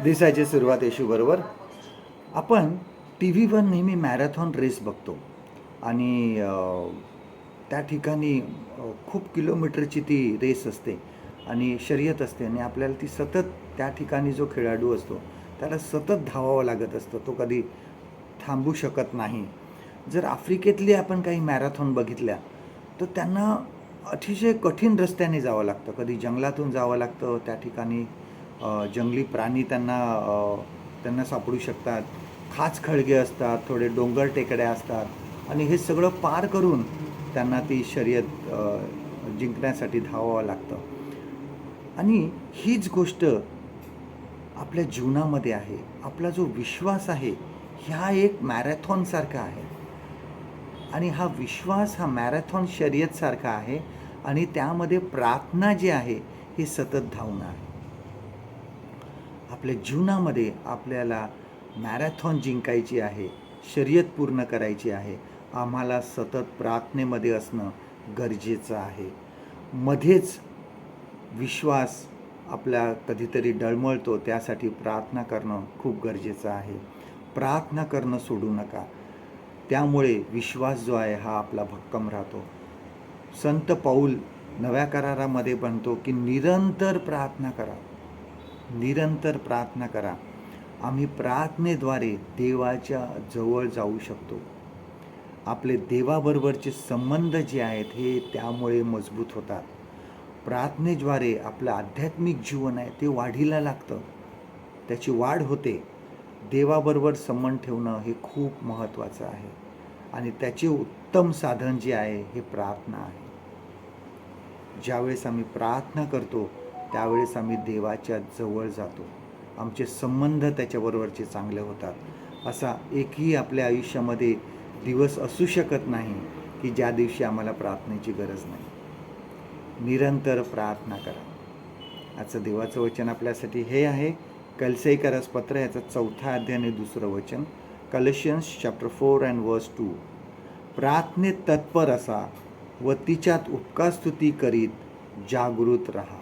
दिसायची सुरुवात येशूबरोबर आपण टी व्हीवर नेहमी मॅरेथॉन रेस बघतो. आणि त्या ठिकाणी खूप किलोमीटरची ती रेस असते आणि शर्यत असते आणि आपल्याला ती सतत त्या ठिकाणी जो खेळाडू असतो त्याला सतत धावावं लागत असतं. तो कधी थांबू शकत नाही. जर आफ्रिकेतली आपण काही मॅरेथॉन बघितल्या तर त्यांना अतिशय कठीण रस्त्याने जावं लागतं. कधी जंगलातून जावं लागतं त्या ठिकाणी जंगली प्राणी त्यांना त्यांना सापडू शकतात. खाच खळगे असतात थोडे डोंगर टेकड्या असतात. आणि हे सगळं पार करून त्यांना ती शर्यत जिंकण्यासाठी धावावं लागतं. आणि हीच गोष्ट आपल्या जीवनामध्ये आहे. आपला जो विश्वास आहे ह्या एक मॅरेथॉनसारखा आहे. आणि हा विश्वास हा मॅरेथॉन शर्यतसारखा आहे. आणि त्यामध्ये प्रार्थना जी आहे ही सतत धावणं आहे. आपल्या जीवनामध्ये आपल्याला मॅरेथॉन जिंकायची आहे शर्यत पूर्ण करायची आहे आम्हाला सतत प्रार्थनेमध्ये असणं गरजेचं आहे. मध्येच विश्वास आपल्या कधीतरी डळमळतो त्यासाठी प्रार्थना करणं खूप गरजेचं आहे. प्रार्थना करणं सोडू नका. त्यामुळे विश्वास जो आहे हा आपला भक्कम राहतो. संत पाऊल नव्या करारामध्ये म्हणतो की निरंतर प्रार्थना करा. निरंतर प्रार्थना करा. आम्ही प्रार्थनेद्वारे देवाच्या जवळ जाऊ शकतो. आपले देवाबरोबरचे संबंध जे आहेत हे त्यामुळे मजबूत होतात. प्रार्थनेद्वारे आपलं आध्यात्मिक जीवन आहे ते वाढीला लागतं. त्याची वाढ होते. देवाबरोबर संबंध ठेवणं हे खूप महत्त्वाचं आहे. आणि त्याचे उत्तम साधन जे आहे हे प्रार्थना आहे. ज्यावेळेस आम्ही प्रार्थना करतो त्यावेळेस आम्ही देवाच्या जवळ जातो. आमचे संबंध त्याच्याबरोबरचे चांगले होतात. असा एकही आपल्या आयुष्यामध्ये दिवस असू शकत नाही की ज्या दिवशी आम्हाला प्रार्थनेची गरज नाही. निरंतर प्रार्थना करा. आजचं देवाचं वचन आपल्यासाठी हे आहे. कलसेकरस पत्र याचं चौथा अध्याय आणि दुसरं वचन. Colossians chapter four and verse two प्रार्थनेत तत्पर असा व तिच्यात उपकास्तुती करीत जागृत राहा.